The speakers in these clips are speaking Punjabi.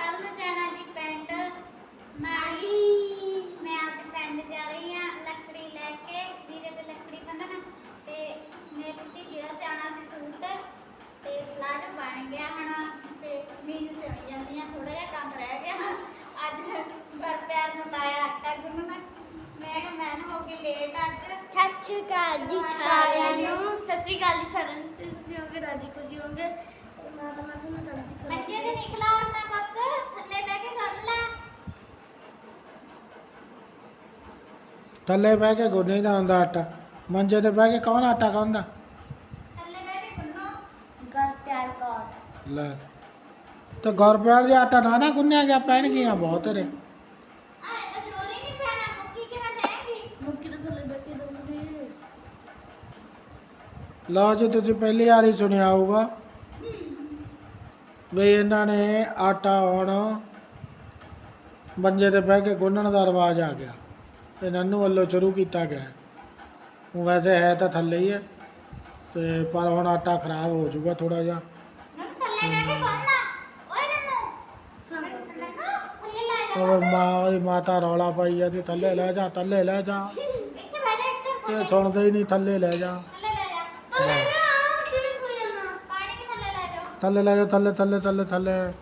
ਕੱਲ ਨੂੰ ਜਾਣਾ ਜੀ ਪਿੰਡ ਮਾਲੀ। ਮੈਂ ਆਪਣੇ ਪਿੰਡ ਜਾ ਰਹੀ ਹਾਂ ਲੱਕੜੀ ਲੈ ਕੇ। ਵੀਰੇ ਦੇ ਲੱਕੜੀ ਬੰਨਣ ਤੇ ਮੇਰੇ ਤੇ ਜਿਹੜਾ ਸਿਆਣਾ ਸੀ ਸੂਟ। ਤੇ ਫਲਾਟ ਬਣ ਗਿਆ ਹੁਣ। ਤੇ ਮੀਨ ਸਿਉਂ ਜਾਂਦੀਆਂ ਥੋੜਾ ਜਿਹਾ ਕੰਮ ਰਹਿ ਗਿਆ। ਅੱਜ ਘਰ ਪਿਆਰ ਨੂੰ ਲਾਇਆ ਆਟਾ ਗੁੰਨਣ ਮੈਂ ਕਿਹਾ ਮੈਂ ਨਾ ਹੋ ਗਈ ਲੇਟ ਅੱਜ। ਸਤਿ ਸ਼੍ਰੀ ਅਕਾਲ ਜੀ ਸਾਰਿਆਂ ਨੂੰ ਸਤਿ ਸ਼੍ਰੀ ਅਕਾਲ ਜੀ ਸਾਰਿਆਂ ਨੂੰ। ਤੁਸੀਂ ਹੋਗੇ ਰਾਜੀ ਖੁਸ਼ੀ ਹੋਗੇ ਪਰਮਾਤਮਾ ਤੁਹਾਨੂੰ ਚੜ੍ਹਦੀ ਕਲਾ ਮੰਜੇ ਤੇ ਨਿਕਲਾ ਉਹਨਾਂ ਪੁੱਤ ਥੱਲੇ ਬਹਿ ਕੇ ਕਰ ਲੈ। ਥੱਲੇ ਬਹਿ ਕੇ ਗੁੰਨੇ ਦਾ ਹੁੰਦਾ ਆਟਾ ਮੰਜੇ ਤੇ ਬਹਿ ਕੇ ਕੌਣ ਆਟਾ ਖਾਂਦਾ? ਥੱਲੇ ਬਹਿ ਕੇ ਗੁੰਨੋ। ਘਰ ਪਿਆਰ ਕਰ। ਲੈ ਤੇ ਘਰ ਪਿਆਰ ਦੇ ਆਟਾ ਨਾ ਨਾ ਗੁੰਨਿਆ ਗਿਆ ਪੈਣ ਗਈਆਂ ਬਹੁਤ ਰੇ ਆ ਇਹ ਤਾਂ ਜੋਰ ਹੀ ਨਹੀਂ ਪੈਣਾ ਮੁੱਕੀ ਕਿਵੇਂ ਦੇਗੀ ਮੁੱਕੀ ਦੇ ਥੱਲੇ ਬੈਠ ਕੇ ਦਊਂਗੀ। ਲਓ ਜੀ ਤੁਸੀਂ ਪਹਿਲੀ ਵਾਰੀ ਸੁਣਿਆ ਹੋਊਗਾ। ਵੀ ਇਹਨਾਂ ਨੇ ਆਟਾ ਹੁਣ ਮੰਜੇ ਤੇ ਬਹਿ ਕੇ ਗੁੰਨਣ ਦਾ ਰਿਵਾਜ ਆ ਗਿਆ। ਤੇ ਨੰਨੂ ਵੱਲੋਂ ਸ਼ੁਰੂ ਕੀਤਾ ਗਿਆ। ਉਹ ਵੈਸੇ ਹੈ ਤਾਂ ਥੱਲੇ ਹੀ ਹੈ। ਤੇ ਪਰ ਹੁਣ ਆਟਾ ਖਰਾਬ ਹੋ ਜਾਊਗਾ ਥੋੜਾ ਜਿਹਾ। ਨੰਨ ਥੱਲੇ ਬਹਿ ਕੇ ਗੁੰਨਣਾ ਓਏ ਨੰਨੂ। ਨੰਨੂ ਥੱਲੇ ਲੈ। ਜਾ। ਉਹ ਮਾਂ ਉਹਦੀ ਮਾਤਾ ਰੌਲਾ ਪਾਈ ਜਾਂਦੀ। ਥੱਲੇ ਲੈ ਜਾ ਥੱਲੇ ਲੈ ਜਾ। ਇਹ ਸੁਣਦੇ ਹੀ ਨਹੀਂ ਥੱਲੇ ਲੈ ਜਾ ਹਾਂ। ਕਿਵੇਂ ਕੋਈ ਨਾ ਪਾਣੀ ਕਿ ਥੱਲੇ ਲੈ ਜਾ ਥੱਲੇ ਥੱਲੇ ਥੱਲੇ ਥੱਲੇ। ਥੱਲੇ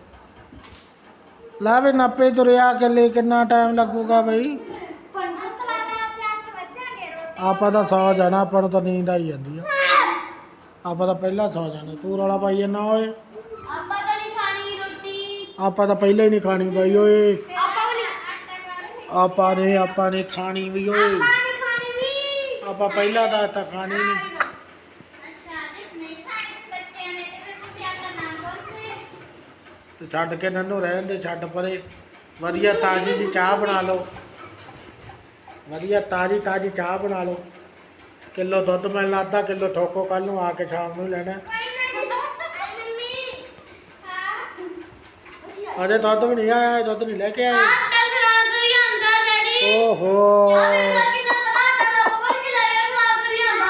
ਲੈ ਵੀ ਨੱਪੇ ਤੁਰਿਆ ਕੇ ਲਈ ਕਿੰਨਾ ਟਾਈਮ ਲੱਗੂਗਾ ਬਈ? ਆਪਾਂ ਤਾਂ ਸੌ ਜਾਣਾ ਆਪਾਂ ਨੂੰ ਤਾਂ ਨੀਂਦ ਆਈ ਜਾਂਦੀ ਆ। ਆਪਾਂ ਤਾਂ ਪਹਿਲਾਂ ਸੌ ਜਾਣਾ ਤੂੰ ਰੌਲਾ ਪਾਈ ਜਾਂਦਾ ਓਏ। ਆਪਾਂ ਤਾਂ ਨਹੀਂ ਖਾਣੀ ਰੋਟੀ ਆਪਾਂ ਤਾਂ ਪਹਿਲਾਂ ਹੀ ਨਹੀਂ ਖਾਣੀ ਬਈ ਓਏ। ਆਪਾਂ ਨੇ ਆਪਾਂ ਨੇ ਖਾਣੀ ਵੀ ਓਏ। ਨਹੀਂ ਖਾਣੀ ਵੀ। ਆਪਾਂ ਪਹਿਲਾਂ ਤਾਂ ਤਾਂ ਖਾਣੀ ਨਹੀਂ ਅੱਛਾ ਜੀ ਨਹੀਂ ਖਾਣੇ ਬੱਚਿਆਂ ਨੇ ਤੇ ਫਿਰ ਤੁਸੀਂ ਆਟਾ ਨਾ ਗੁੰਨਦੇ ਤੇ ਛੱਡ ਕੇ ਨੰਨੂ ਰਹਿਣ ਦੇ ਛੱਡ ਪਰੇ। ਵਧੀਆ ਤਾਜ਼ੀ ਜੀ ਚਾਹ ਬਣਾ ਲਓ। ਵਧੀਆ ਤਾਜ਼ੀ ਤਾਜ਼ੀ ਚਾਹ ਬਣਾ ਲਓ। ਕਿਲੋ ਦੁੱਧ ਮਿਲਣਾ ਅੱਧਾ ਕਿਲੋ ਠੋਕੋ ਕੱਲ ਨੂੰ ਆ ਕੇ ਸ਼ਾਮ ਨੂੰ ਲੈਣਾ। ਅਜੇ ਦੁੱਧ ਵੀ ਨਹੀਂ ਆਇਆ ਦੁੱਧ ਨਹੀਂ ਲੈ ਕੇ ਆਏ। ਓਹੋ ਬਾਕੀ ਤਾਂ ਆਟਾ ਲਾ ਬੱਬਰ ਕਿ ਲਾਇਆ ਖਰਾਬ ਕਰੀ ਜਾਂਦਾ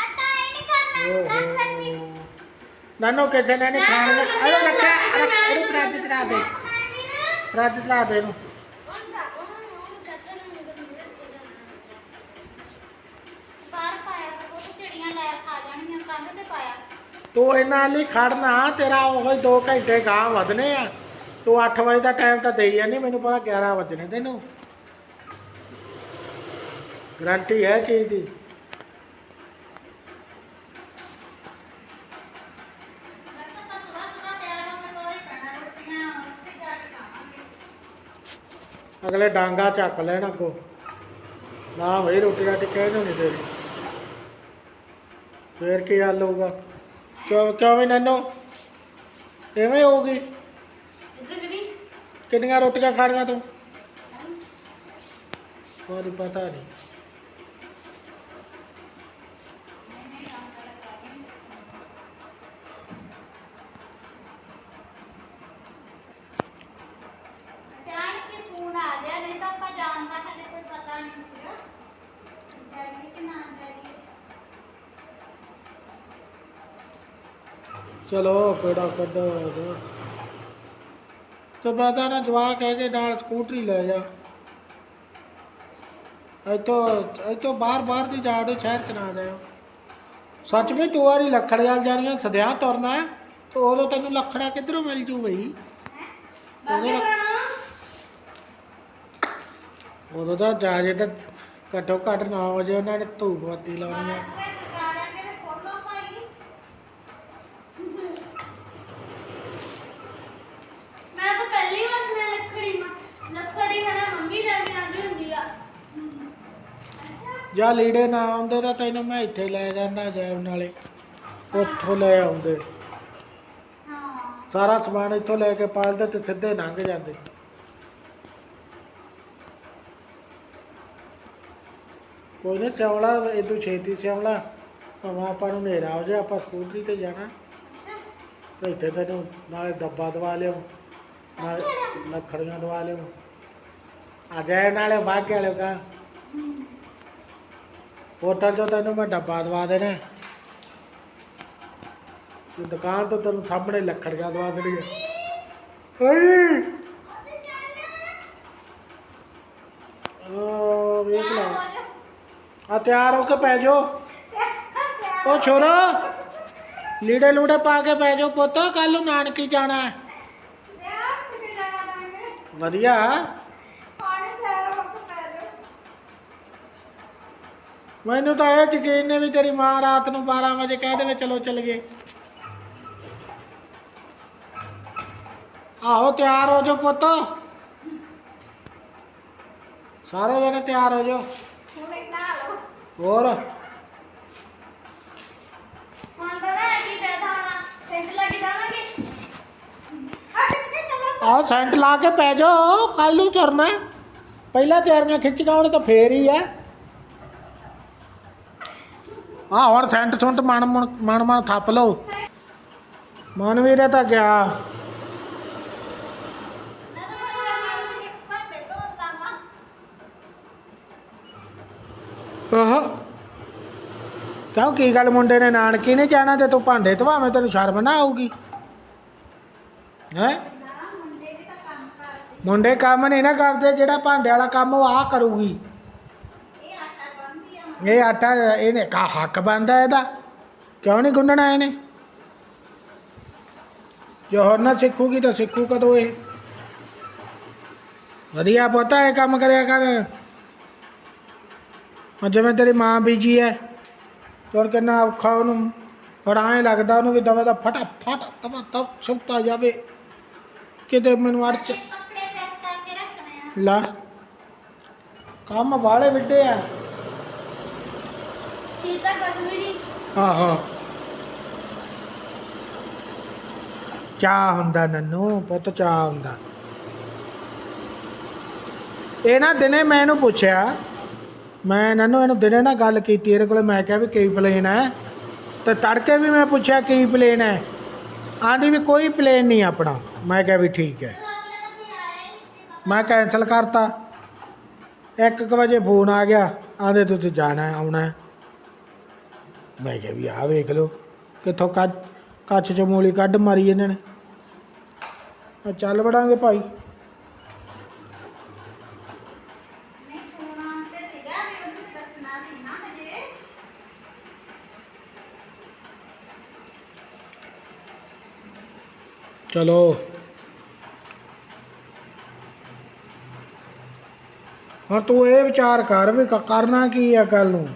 ਆਟਾ ਇਹ ਨਹੀਂ ਕਰਨਾ ਅੱਠ ਵੱਜੇ ਓਹੋ ਨਾਨੋ ਕਿਸੇ ਨੇ ਨਹੀਂ ਖਾਣਾ ਅਰੇ ਰੱਖਿਆ ਰੱਖ ਇਹਨੂੰ ਫਰਾਜ ਚ ਰੱਖ ਦੇ। ਫਰਾਜ ਚ ਰੱਖ ਦੇ ਉਹ ਕੰਧ ਤੇ ਇਹਨਾਂ ਲਈ ਖੜਨਾ ਤੇਰਾ ਉਹ 2 ਘੰਟੇ ਗਾਂ ਵਧਨੇ ਆ। ਤੂੰ 8 ਵਜੇ ਦਾ ਟਾਈਮ ਤਾਂ ਦੇਈ ਜਾਂਦੀ ਮੈਨੂੰ ਪਤਾ 11 ਵਜਣੇ ਤੈਨੂੰ। ਗਰੰਟੀ ਹੈ ਚੀਜ਼ ਦੀ ਬਸ ਆਪਾਂ ਸੁਬਾਹ ਸੁਬਾਹ ਤਿਆਰ ਹੋ ਕੇ ਤੋਰੀ ਪੈਣਾ ਰੋਟੀਆਂ ਉੱਥੇ ਜਾ ਕੇ ਖਾਵਾਂਗੇ ਅਗਲੇ ਡਾਂਗਾ ਚੱਕ ਲੈਣ ਅੱਗੋਂ। ਨਾ ਭਈ ਰੋਟੀ ਰਾਟੀ ਕਹਿ ਨਹੀਂ ਤੇਰੀ ਫੇਰ ਕੀ ਹੱਲ ਹੋਊਗਾ? ਕਿਉਂ ਕਿਉਂ ਵੀ ਨੰਨੋ ਐਵੇਂ ਹੋਊਗੀ? ਕਿੰਨੀਆਂ ਰੋਟੀਆਂ ਖਾਣੀਆਂ ਤੂੰ? ਕੋਈ ਪਤਾ ਨਹੀਂ। ਤਾਂ ਆਪਾਂ ਜਾਣ ਦਾ ਹਜੇ ਕੋਈ ਪਤਾ ਨਹੀਂ ਸੀਗਾ। ਜਾਈਏ ਕਿ ਨਾ ਜਾਈਏ ਚਲੋ ਕਿਹੜਾ ਕੱਢੋ ਇਹਦਾ। ਤੇ। ਤਾਂ ਨਾ ਜਵਾਕ ਕੇ ਨਾਲ ਸਕੂਟਰੀ ਲੈ ਜਾ। ਇੱਥੋਂ ਇੱਥੋਂ ਬਾਹਰ ਬਾਹਰ ਦੀ ਜਾੜੇ ਸ਼ਹਿਰ ਚ ਨਾ ਜਾਇਓ। ਸੱਚ ਵਿੱਚ ਤੂੰ ਵਾਰੀ ਲੱਖੜ ਜਾਲ ਜਾਣੀਆਂ ਸਦਿਆ ਤੁਰਨਾ ਹੈ, ਤੇ ਉਦੋਂ ਤੈਨੂੰ ਲੱਖੜਾ ਕਿੱਧਰੋਂ ਮਿਲ ਜੂ ਬਈ? ਬਾਕੀ ਉਦੋਂ ਖਾਣਾ ਉਦੋਂ ਤਾਂ ਜਾ ਜੇ ਤਾਂ ਘੱਟੋ ਘੱਟ 9 ਵਜੇ ਉਹਨਾਂ ਨੇ ਧੂਪ ਬੱਤੀ ਲਾਉਣੀ ਮੈਂ ਤਾਂ ਪਹਿਲੀ ਵਾਰ ਸੁਣਿਆ ਲੱਕੜੀ ਮਾ ਲੱਕੜੀ ਮੰਮੀ ਹੁੰਦੀ ਆ। ਜਾਂ ਲੀੜੇ ਨਾ ਆਉਂਦੇ ਤਾਂ ਤੈਨੂੰ ਮੈਂ ਇੱਥੇ ਲੈ ਜਾਂਦਾ ਜੈਬ ਨਾਲੇ ਉੱਥੋਂ ਲੈ ਆਉਂਦੇ। ਹਾਂ। ਸਾਰਾ ਸਮਾਨ ਇੱਥੋਂ ਲੈ ਕੇ ਪਾਲਦੇ ਤੇ ਸਿੱਧੇ ਲੰਘ ਜਾਂਦੇ। ਕੋਈ ਨਹੀਂ ਸਿਆਵਲਾ ਇਦੋਂ ਛੇਤੀ ਸਿਆਵਲਾ ਭਾਵੇਂ ਆਪਾਂ ਨੂੰ ਹਨੇਰਾ ਹੋ ਜਾਏ ਆਪਾਂ ਸਕੂਟਰੀ ਤੇ ਜਾਣਾ। ਤੇ ਇੱਥੇ ਤੈਨੂੰ ਨਾਲੇ ਡੱਬਾ ਦਵਾ ਲਿਓ ਨਾਲੇ ਲੱਖੜੀਆਂ ਦਵਾ ਲਿਓ ਆ ਜਾਏ ਨਾਲੇ ਬਾਗੇ ਵਾਲੇ ਕਾ। ਹੋਟਲ ਚੋਂ ਤੈਨੂੰ ਮੈਂ ਡੱਬਾ ਦਵਾ ਦੇਣਾ। ਤੇ ਦੁਕਾਨ ਤੋਂ ਤੈਨੂੰ ਸਾਹਮਣੇ ਲੱਖੜੀਆਂ ਦਵਾ ਦੇਣਗੇ ਹਾਏ ਉਹ ਵੇਖ ਲੈ। ਹੋ ਜਾ ਆ ਤਿਆਰ ਹੋ ਕੇ ਪੈ ਜਾਓ। ਉਹ ਛੋਰਾ, ਲੀੜੇ ਲੂੜੇ ਪਾ ਕੇ ਪੈ ਜਾਓ ਪੁੱਤ ਕੱਲ ਨੂੰ ਨਾਨਕੀ ਜਾਣਾ ਹੈ। ਵਧੀਆ। ਮੈਨੂੰ ਤਾਂ ਇਹ ਯਕੀਨ ਨੇ ਵੀ ਤੇਰੀ ਮਾਂ ਰਾਤ ਨੂੰ 12 ਵਜੇ ਕਹਿ ਦੇਵੇ ਚਲੋ ਚੱਲ ਗਏ। ਆਹੋ ਤਿਆਰ ਹੋ ਜਾਓ ਪੁੱਤ। ਸਾਰੇ ਜਣੇ ਤਿਆਰ ਹੋ ਜਾਓ। ਹੋਰ? ਆ ਸੈਂਟ ਲਾ ਕੇ ਪੈ ਜਾਓ ਕੱਲ ਨੂੰ ਤੁਰਨਾ ਹੈ। ਪਹਿਲਾਂ ਤਿਆਰੀਆਂ ਖਿੱਚ ਗਾਉਣ ਤਾਂ ਫੇਰ ਹੀ ਆ ਆ ਹੁਣ ਸੈਂਟ ਸੁੰਟ ਮਨ ਮਨ ਮਨ ਮਨ ਥੱਪ ਲਓ। ਮਨਵੀਰੇ ਤਾਂ ਗਿਆ ਮੈਂ ਤਾਂ ਬੱਚਾ ਮਾਰ ਭਾਂਡੇ ਧੋਣ ਲਾਵਾਂ ਆਹ ਕਿਉਂ ਕੀ ਗੱਲ ਮੁੰਡੇ ਨੇ ਨਾਨਕੀ ਨਹੀਂ ਜਾਣਾ ਤੇ ਤੂੰ ਭਾਂਡੇ ਧਵਾਵੇਂ, ਤੈਨੂੰ ਸ਼ਰਮ ਨਾ ਆਊਗੀ? ਹੈ? ਮੁੰਡੇ ਕੰਮ ਨਹੀਂ ਨਾ ਕਰਦੇ, ਜਿਹੜਾ ਭਾਂਡੇ ਵਾਲਾ ਕੰਮ ਉਹ ਆ ਕਰੂਗੀ। ਇਹ ਆਟਾ ਇਹ ਆਟਾ, ਇਹਨੇ ਕਾ ਹੱਕ ਬੰਦਾ ਇਹਦਾ? ਕਿਉਂ ਨਹੀਂ ਗੁੰਨਣਾ ਇਹਨੇ? ਜੇ ਹੋਰ ਨਾ ਸਿੱਖੂਗੀ ਤਾਂ ਸਿੱਖੂ ਕਦੋਂ ਇਹ? ਵਧੀਆ ਪਤਾ, ਇਹ ਕੰਮ ਕਰਿਆ ਕਰ। ਜਿਵੇਂ ਤੇਰੀ ਮਾਂ ਬੀਜੀ ਹੈ ਤੋਰ ਕਿੰਨਾ ਔਖਾ ਉਹਨੂੰ ਐਂ ਲੱਗਦਾ ਉਹਨੂੰ ਵੀ ਦਵਾ ਦਾ ਫਟਾ ਫਟ ਤਵਾ ਤਵ ਸੁੱਤਾ ਜਾਵੇ। ਕਿਤੇ ਮੈਨੂੰ ਅੜ ਚ ਲਾ। ਕੰਮ ਵਾਲੇ ਵਿੱਡੇ ਆ। ਕੀ ਤਾਂ ਕੁਝ ਵੀ ਨਹੀਂ ਆਹੋ। ਚਾਹ ਹੁੰਦਾ ਨੰਨੂ ਪੁੱਤ ਚਾਹ ਹੁੰਦਾ। ਇਹ ਨਾ ਦਿਨੇ ਮੈਂ ਇਹਨੂੰ ਪੁੱਛਿਆ ਮੈਂ ਨੰਨੂ ਇਹਨੂੰ ਦਿਨੇ ਨਾ ਗੱਲ ਕੀਤੀ, ਇਹਦੇ ਕੋਲੇ ਮੈਂ ਕਿਹਾ ਵੀ ਕੀ ਪਲੇਨ ਹੈ। ਤੇ ਤੜਕੇ ਵੀ ਮੈਂ ਪੁੱਛਿਆ ਕੀ ਪਲੇਨ ਹੈ। ਆਂਦੀ ਵੀ ਕੋਈ ਪਲੇਨ ਨਹੀਂ ਆਪਣਾ। ਮੈਂ ਕਿਹਾ ਵੀ ਠੀਕ ਹੈ। ਮੈਂ ਕੈਂਸਲ ਕਰਤਾ। 1:00 ਵਜੇ ਫੋਨ ਆ ਗਿਆ। ਆਂਦੇ ਤੁਸੀਂ ਜਾਣਾ, ਆਉਣਾ ਮੈਂ ਕਿਹਾ ਵੀ ਆ ਵੇਖ ਲਓ, ਕਿੱਥੋਂ ਕੱਚ ਕੱਚ ਚ ਮੂਲੀ ਕੱਢ ਮਾਰੀ ਇਹਨਾਂ ਨੇ। ਚੱਲ ਵੜਾਂਗੇ ਭਾਈ ਨਹੀਂ ਫੋਨ ਤੇ ਸੀਗਾ ਵੀ ਉਹਨੂੰ ਦੱਸਣਾ ਸੀ ਨਾ ਹਜੇ ਚਲੋ। ਹੁਣ ਤੂੰ ਇਹ ਵਿਚਾਰ ਕਰ ਵੀ ਕਰਨਾ ਕੀ ਹੈ ਕੱਲ ਨੂੰ?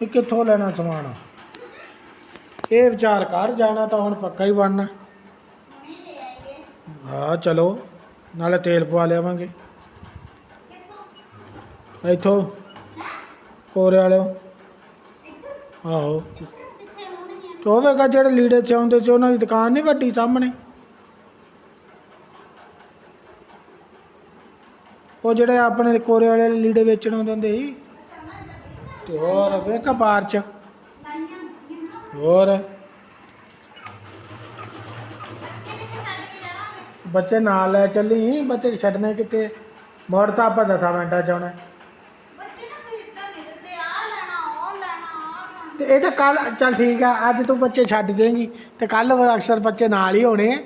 ਵੀ ਕਿੱਥੋਂ ਲੈਣਾ ਸਮਾਨ? ਇਹ ਵਿਚਾਰ ਕਰ, ਜਾਣਾ ਤਾਂ ਹੁਣ ਪੱਕਾ ਹੀ ਬਣਨਾ। ਹੁਣੇ ਹਾਂ, ਚਲੋ। ਨਾਲੇ ਤੇਲ ਪਵਾ ਲਿਆਵਾਂਗੇ। ਇੱਥੋਂ, ਕੋਰੇ ਵਾਲਿਓ। ਆਹੋ। ਕਿੱਥੇ ਤੇ ਉਹ ਵੇਖਾ ਜਿਹੜੇ ਲੀੜੇ 'ਚ ਆਉਂਦੇ ਸੀ, ਉਹਨਾਂ ਦੀ ਦੁਕਾਨ ਨਹੀਂ ਵੱਡੀ ਸਾਹਮਣੇ? ਉਹ ਜਿਹੜੇ ਆਪਣੇ ਕੋਰੇ ਵਾਲੇ ਲੀੜੇ ਵੇਚਣ ਆਉਂਦੇ ਹੁੰਦੇ ਸੀ। ਤੇ ਹੋਰ ਵੇਖ ਬਾਹਰ ਚ। ਹੋਰ। ਬੱਚੇ ਨਾਲ ਲੈ ਚੱਲੀ, ਬੱਚੇ ਛੱਡਨੇ ਕਿਤੇ ਮੋੜ ਤਾਂ ਆਪਾਂ ਦਸਾਂ ਮਿੰਟਾਂ ਚ ਆਉਣਾ। ਤੇ ਇਹ ਤਾਂ ਕੱਲ ਚੱਲ ਠੀਕ ਆ, ਅੱਜ ਤੂੰ ਬੱਚੇ ਛੱਡ ਦੇਂਗੀ ਤੇ ਕੱਲ ਅਕਸਰ ਬੱਚੇ ਨਾਲ ਹੀ ਹੋਣੇ ਆ।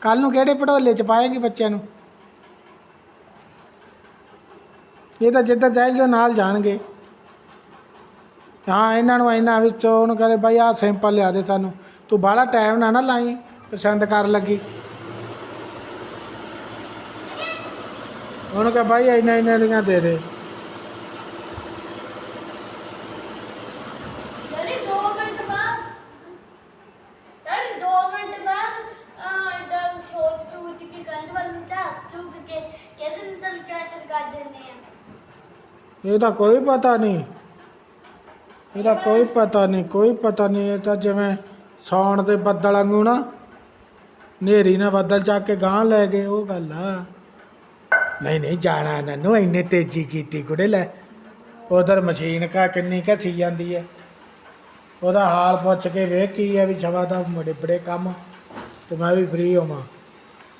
ਕੱਲ ਨੂੰ ਕਿਹੜੇ ਪੜੋਲੇ ਚ ਪਾਏਗੀ ਬੱਚਿਆਂ ਨੂੰ? ਇਹ ਤਾਂ ਜਿੱਦਾਂ ਜਾਏਗੀ ਉਹ ਨਾਲ ਜਾਣਗੇ। ਹਾਂ, ਇਹਨਾਂ ਨੂੰ ਇਹਨਾਂ ਵਿੱਚੋਂ ਉਹਨੂੰ ਕਹੇ ਬਾਈ, ਆਹ ਸਿੰਪਲ ਲਿਆ ਦੇ ਸਾਨੂੰ। ਤੂੰ ਬਾਹਲਾ ਟਾਈਮ ਨਾ ਨਾ ਲਾਈ, ਪਸੰਦ ਕਰ ਲੱਗੀ। ਉਹਨੂੰ ਕਹੇ, ਬਾਈ ਇੰਨਾ ਇੰਨਾ ਦੀਆਂ ਦੇ ਦੇ ਯਾਨੀ 2 ਮਿੰਟ ਬਾਅਦ ਯਾਨੀ 2 ਮਿੰਟ ਬਾਅਦ ਆ ਇਦਾਂ ਸੋਚ ਸੋਚ ਕੇ ਕੰਨ ਵੱਲ ਨੂੰ ਝਾਕ ਝੂਕ ਕੇ ਕਹਿੰਦੇ ਨੇ ਚੱਲ ਕੈਚਰ ਕਰ ਦਿੰਦੇ ਆ ਇਹਦਾ ਕੋਈ ਪਤਾ ਨਹੀਂ। ਇਹਦਾ ਕੋਈ ਪਤਾ ਨਹੀਂ, ਕੋਈ ਪਤਾ ਨਹੀਂ, ਇਹ ਤਾਂ ਜਿਵੇਂ ਸੌਣ ਦੇ ਬੱਦਲ ਵਾਂਗੂ ਨਾ ਨੇਰੀ ਨਾਲ ਬੱਦਲ ਚੱਕ ਕੇ ਗਾਂ ਲੈ ਗਏ, ਉਹ ਗੱਲ ਆ। ਨਹੀਂ ਨਹੀਂ, ਜਾਣਾ ਨੰਨੂ, ਇੰਨੇ ਤੇਜ਼ੀ ਕੀਤੀ ਕੁੜੇ ਲੈ। ਉਧਰ ਮਸ਼ੀਨ ਕਾ ਕਿੰਨੀ ਘਸੀ ਜਾਂਦੀ ਹੈ ਉਹਦਾ ਹਾਲ ਪੁੱਛ ਕੇ ਵੇਖ ਕੀ ਹੈ ਵੀ ਸ਼ਵਾ ਦਾ ਬੜੇ ਬੜੇ ਕੰਮ, ਤੇ ਮੈਂ ਵੀ ਫ੍ਰੀ ਹੋਵਾਂ।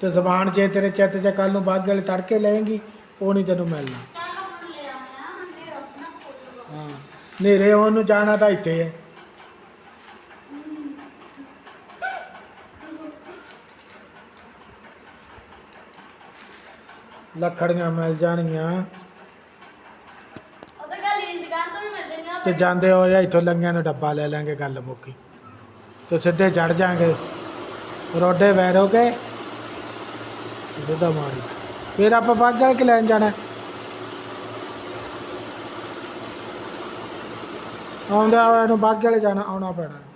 ਤੇ ਜ਼ਬਾਨ ਜੇ ਤੇਰੇ ਚਿੱਤ 'ਚ ਕੱਲ ਨੂੰ ਬਾਗ ਵਾਲੇ ਤੜਕੇ ਲਏਗੀ, ਉਹ ਨਹੀਂ ਤੈਨੂੰ ਮਿਲਣਾ ਚੱਲ ਹੁਣ ਲੈ ਆਉਣੇ ਆ ਹੁਣ ਦੇ ਰੱਖਣਾ ਖੋਲੂਗਾ ਹਾਂ। ਨੇਰੇ ਉਹਨੂੰ ਜਾਣਾ ਤਾਂ ਇੱਥੇ ਹੈ। ਲੱਕੜੀਆਂ ਮਿਲ ਜਾਣਗੀਆਂ। ਉਹ ਤਾਂ ਗੱਲ ਦੁਕਾਨ ਤੋਂ ਵੀ ਮਿਲ ਜਾਣੀਆਂ ਤੇ ਜਾਂਦੇ ਹੋਏ ਇੱਥੋਂ ਲੰਗਿਆਂ ਨੂੰ ਡੱਬਾ ਲੈ ਲਾਂਗੇ ਗੱਲ ਮੁੱਕੀ। ਤੇ ਸਿੱਧੇ ਚੜ ਜਾਾਂਗੇ ਰੋਡੇ ਵੈਰੋਗੇ ਸਿੱਧਾ ਮਾਰੀ। ਫਿਰ ਆਪਾਂ ਬਾਗਲ ਕੇ ਲੈਣ ਜਾਣਾ। ਆਉਂਦਾ ਹੋਇਆ ਨੂੰ ਵਾਲੇ ਜਾਣਾ ਆਉਣਾ ਪੈਣਾ।